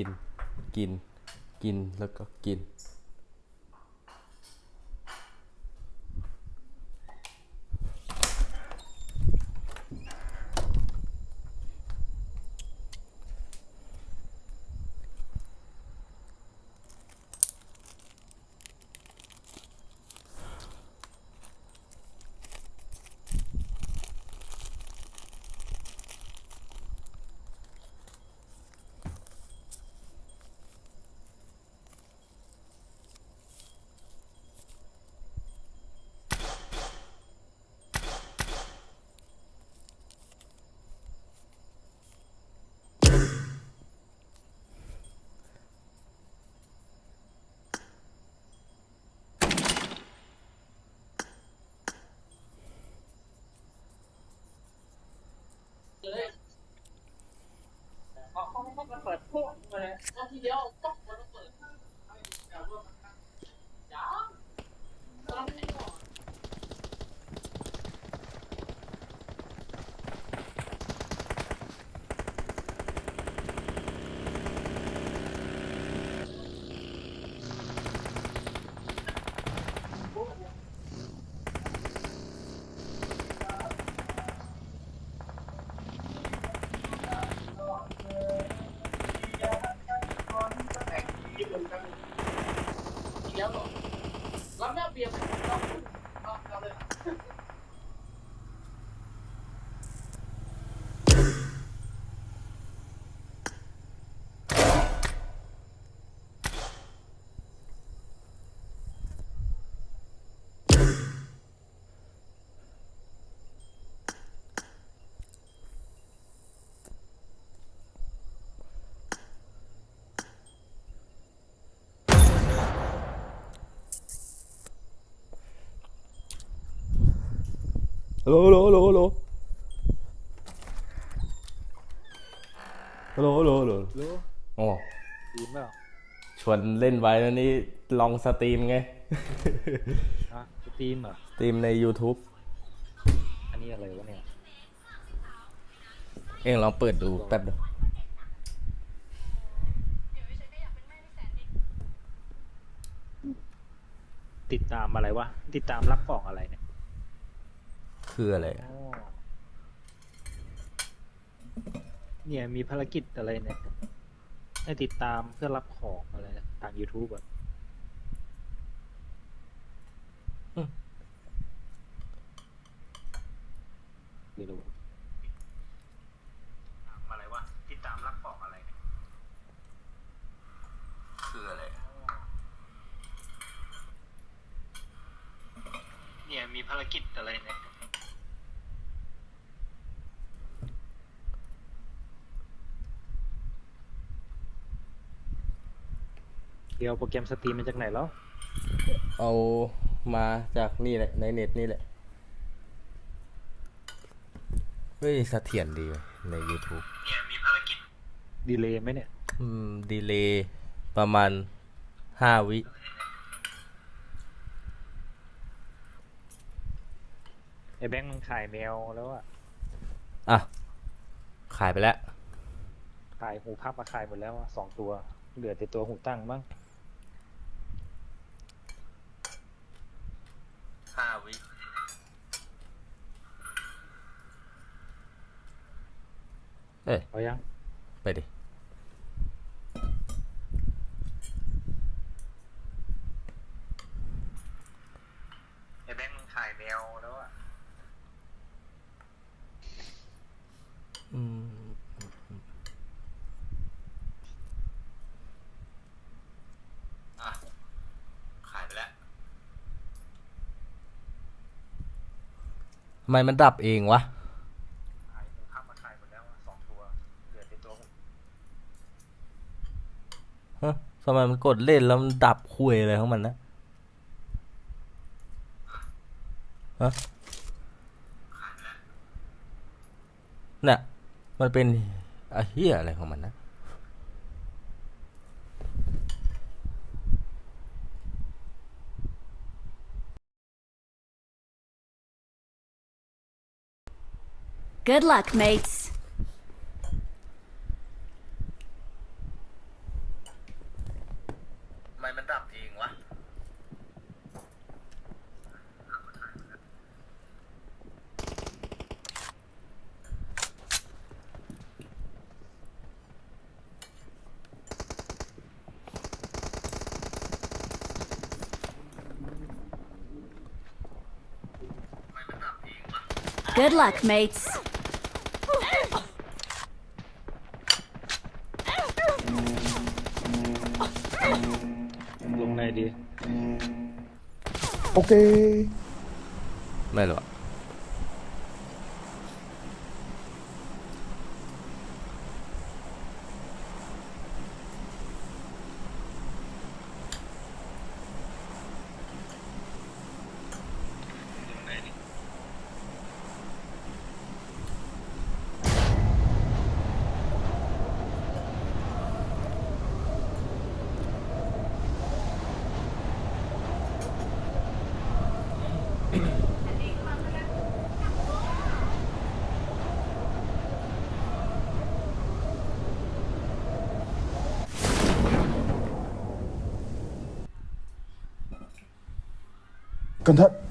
กิน กิน กิน แล้วก็กิน พวกระเบิดพวกอะไรทีเดียว โหลฮัลโหลฮัลโหลฮัลโหลฮัลโหลฮัลโหลฮัลโหลรู้อ๋อดีมเปล่าชวนเล่นไว้แล้วนี่ลองสตรีมไง ฮะสตรีมเหรอสตรีมใน YouTube อันนี้อะไรวะเนี่ยเองลองเปิดดูแป๊บเดียวติดตามอะไรวะ ติดตามรับกล่องอะไรเนี่ย คืออะไรอะอ๋อเนี่ยมีภารกิจอะไรเนี่ยให้ติดตามเพื่อรับของอะไรทาง YouTube อะไม่รู้อะไรวะติดตามรับของอะไรเนี่ยคืออะไรเนี่ยมีภารกิจอะไรเนี่ย เดี๋ยวโปรแกรมสตรีมมาจากไหนแล้ว เอามาจากนี่แหละ ในเน็ตนี่แหละเฮ้ยเสถียรดีเว้ยใน YouTube เนี่ยมีภารกิจดีเลย์ไหมเนี่ย อืม ดีเลย์ประมาณห้าวิ ไอ้แบงค์มันขายแมวแล้วอะอะ ขายไปแล้ว ขายหูพับมาขายหมดแล้วอะสองตัว เหลือแต่ตัวหูตั้งมั้ง ห้าวิ เอ้ยเอายัง ไปดิ ไอ้แบงค์มันขายแมวแล้วอะอืม อะขายไปแล้ว ทำไมมันดับเองวะ ขายหูพับมาขายหมดแล้วอะสองตัว เหลือแต่ตัวหู ฮะ ทำไมมันกดเล่นแล้วมันดับคุยอะไรของมันนะฮะน่ะ มันเป็นอะเฮียอะไรของมันนะ Good luck, mates. มันดับเองวะ Good luck, mates. ลงไหนดี โอเค ไม่หรอก กัน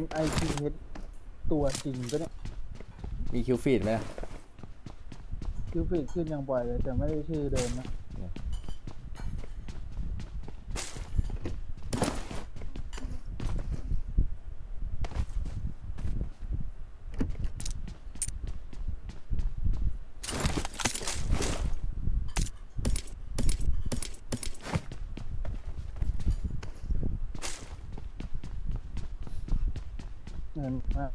M I T H ตัวจริงก็เนี่ยมีคิวฟีดไหมล่ะ คิวฟีดขึ้นอย่างบ่อยเลย แต่ไม่ได้ชื่อเดิมนะ เงิ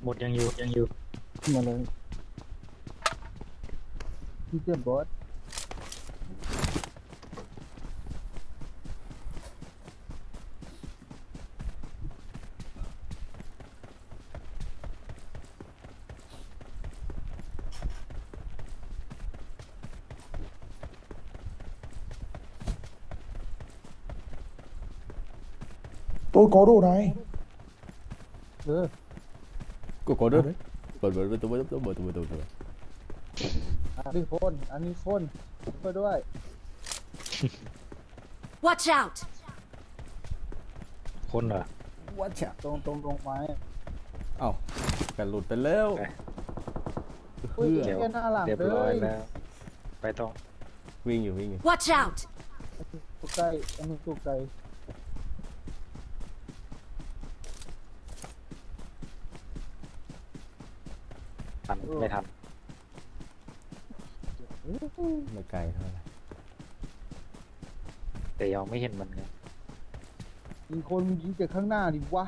นมากนะหมดยังอยู่ยังอยู่มาเลยพี่เจ้าบอส tôi có đồ này เออ กูกดด้วยเปิดเปิดประตูเปิดประตูเปิดประตูเปิดประตูอันนี้คนอันนี้คนไปด้วย Watch out! คนเหรอวัดฉะตรงตรงตรงไม้เอ้ากันหลุดไปแล้วไปอุ้ยเพื่อแค่หน้าหลังเรียบเลร้อยยแล้ว ไปต้องวิ่งอยู่วิ่งอยู่ Watch out! ตัวไกลอันนี้ตัวไกล ไม่ทันไม่ไกลเท่าไหร่แต่ยังไม่เห็นมันไงมีคนยิงจากข้างหน้าดิวะ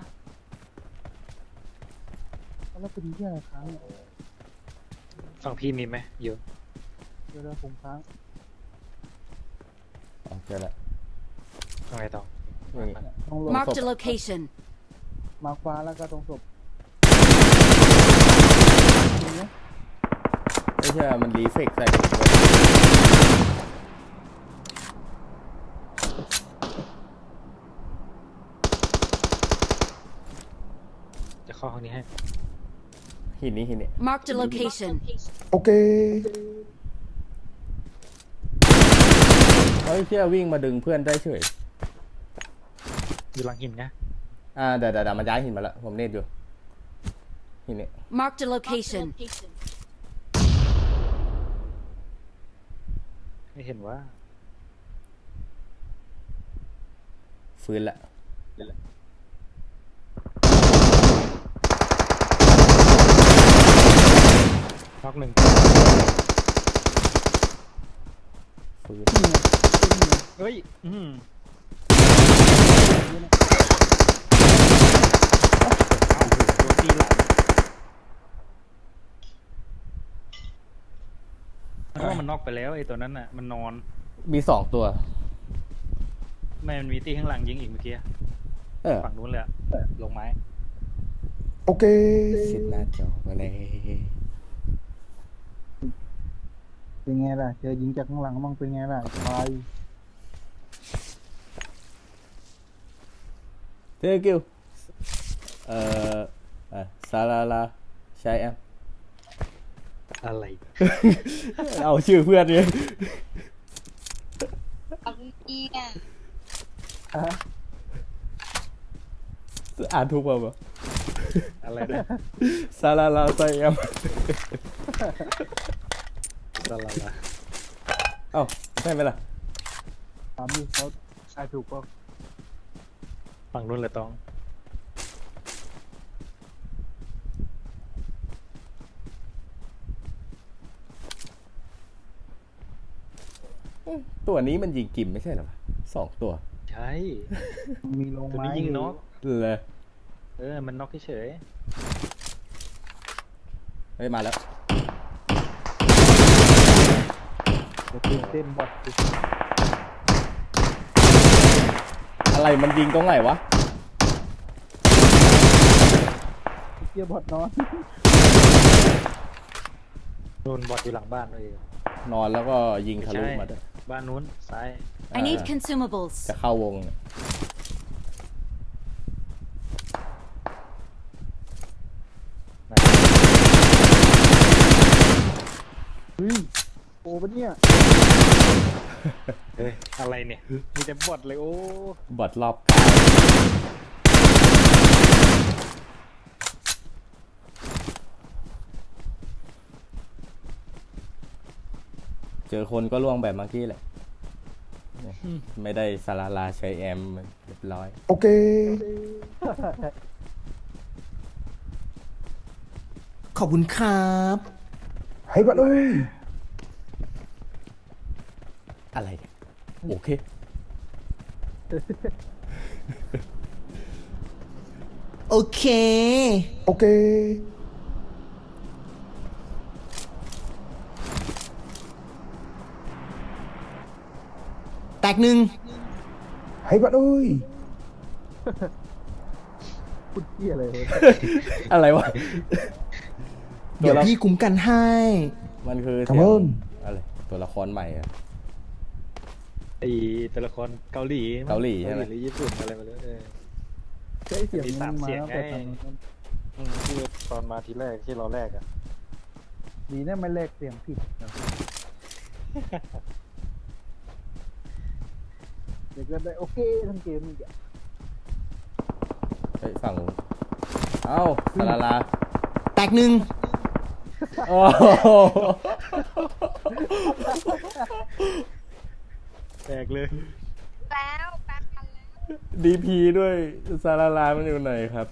แล้วเป็นแค่ครั้งฝั่งพี่มีไหมเยอะเดี๋ยวผมค้างอ๋อเจอแล้วตรงไหนต้องอย่างงี้เนี่ยต้องลง Marked a location. มาฟ้าแล้วก็ตรงศพจริงไหม ไม่ใช่มันรีเฟกใส่ผมด้วยจะเข้าห้องนี้ให้ หินนี้หินนี้ Marked a location. โอเค เฮ้ยเชี่ยวิ่งมาดึงเพื่อนได้เฉย อยู่หลังหินนะอ่าเดี๋ยวเดี๋ยวเดี๋ยวมันย้ายหินมาแล้วผมเนตอยู่หินนี้ Marked a location. ไม่เห็นว่าฟื้นละน็อกหนึ่งฟื้นเฮ้ย อืมเอ้าโดนตีหลัง มันว่ามันน็อกไปแล้วไอ้ตัวนั้นน่ะ มันนอน มีสองตัว ไม่มันมีตีข้างหลังยิงอีกเมื่อกี้เออฝั่งนู้นเลยอะลงไม้ โอเคสิบหน้าจอมาเลยเป็นไงล่ะเจอยิงจากข้างหลังมั่งเป็นไงล่ะตายเทคิวเอ่อเอ่อซาลาลาใช่แอม อะไร เอาชื่อเพื่อนเลยเอาอีอะฮะอ่านถูกเปล่าวะอะไรนะซาลาลาใช่แอมอะไรล่ะเอ้าใช่ไหมล่ะถามดิเขาทายถูกป่ะฝั่งนู้นเลยต้อง ตัวนี้มันยิงกิมไม่ใช่เหรอวะสองตัว ใช่มีลงตัวไม้นี้ยิงน็อกเลยเออ มันน็อกเฉยเฮ้ยมาแล้ว จะตื่นเต้นบอดดิอะไรมันยิงตรงไหนวะ เกียบอดนอนโดนบอดอยู่หลังบ้านเลย นอนแล้วก็ยิงทะลุใช่มาด้วย บ้านนู้นซ้าย I need Ah. consumables. จะเข้าวงเนี่ยเฮ้ยโอ้ปะเนี่ยเฮ้ยอะไรเนี่ย มีแต่บอดเลยโอ้บอดรอบกาย เจอคนก็ล่วงแบบเมื่อกี้แหละเนี่ยไม่ได้สาราลาใช้แอมเรียบร้อย โอเค ขอบคุณครับให้บัดเอ้ยอะไรเนี่ยโอเค โอเค โอเค กหนึ่งให้บัดเอ้ยพูดเกียอะไรเลยอะไรวะเดี๋ยวพี่คุ้มกันให้ มันคือครับเสียผงมอะไรตัวละครใหม่อะไอตัวละครเกาหลีเกาหลีใช่ไหมเกาหรือญี่ปุ่นอะไรมาเลยเออใช้เสียงมีนี้สามมาเสียงตั้งแต่ไงตอนนั้นอืมที่ตอนมาทีแรกที่เราแรกอะดีนะไม่แลกเสียงผิดนะ เด็กก็ได้โอเคทั้งเกมอีกอะเฮ้ยฝั่งนู้นเอ้าสาราลาแตกหนึ่งโอ้โหแตกเลย แล้วแป๊บกันแล้วดีพีด้วยสาราลามันอยู่ไหนครับ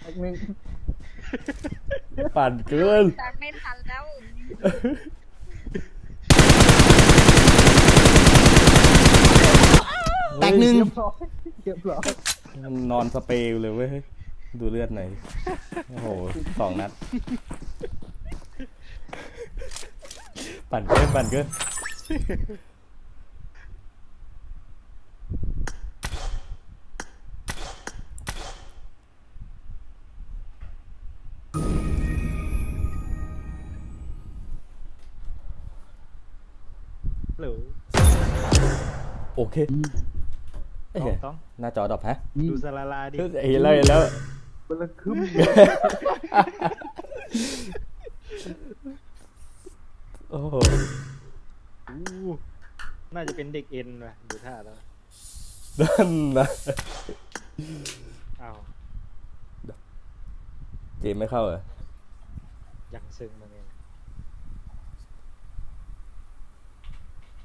แป๊บนึง ปั่นเกิน แป๊บไม่ทันแล้ว แตกหนึ่งเรียบร้อยเรียบร้อยมันนอนสเปรย์อยู่เลยเว้ย ดูเลือดหน่อย โอ้โหสองนัด ปั่นเกินปั่นเกินหรือโอเค เอ้ยต้องต้องหน้าจอดรอปฮะดูสลาลาดิเอ้ยเห็นแล้วเห็นแล้วมันละคึมโอ้โหอู้น่าจะเป็นเด็กเอ็นว่ะดูท่าแล้วนั่นนะอ้าวเกมไม่เข้าเหรอยังซึ้งมาเนี่ย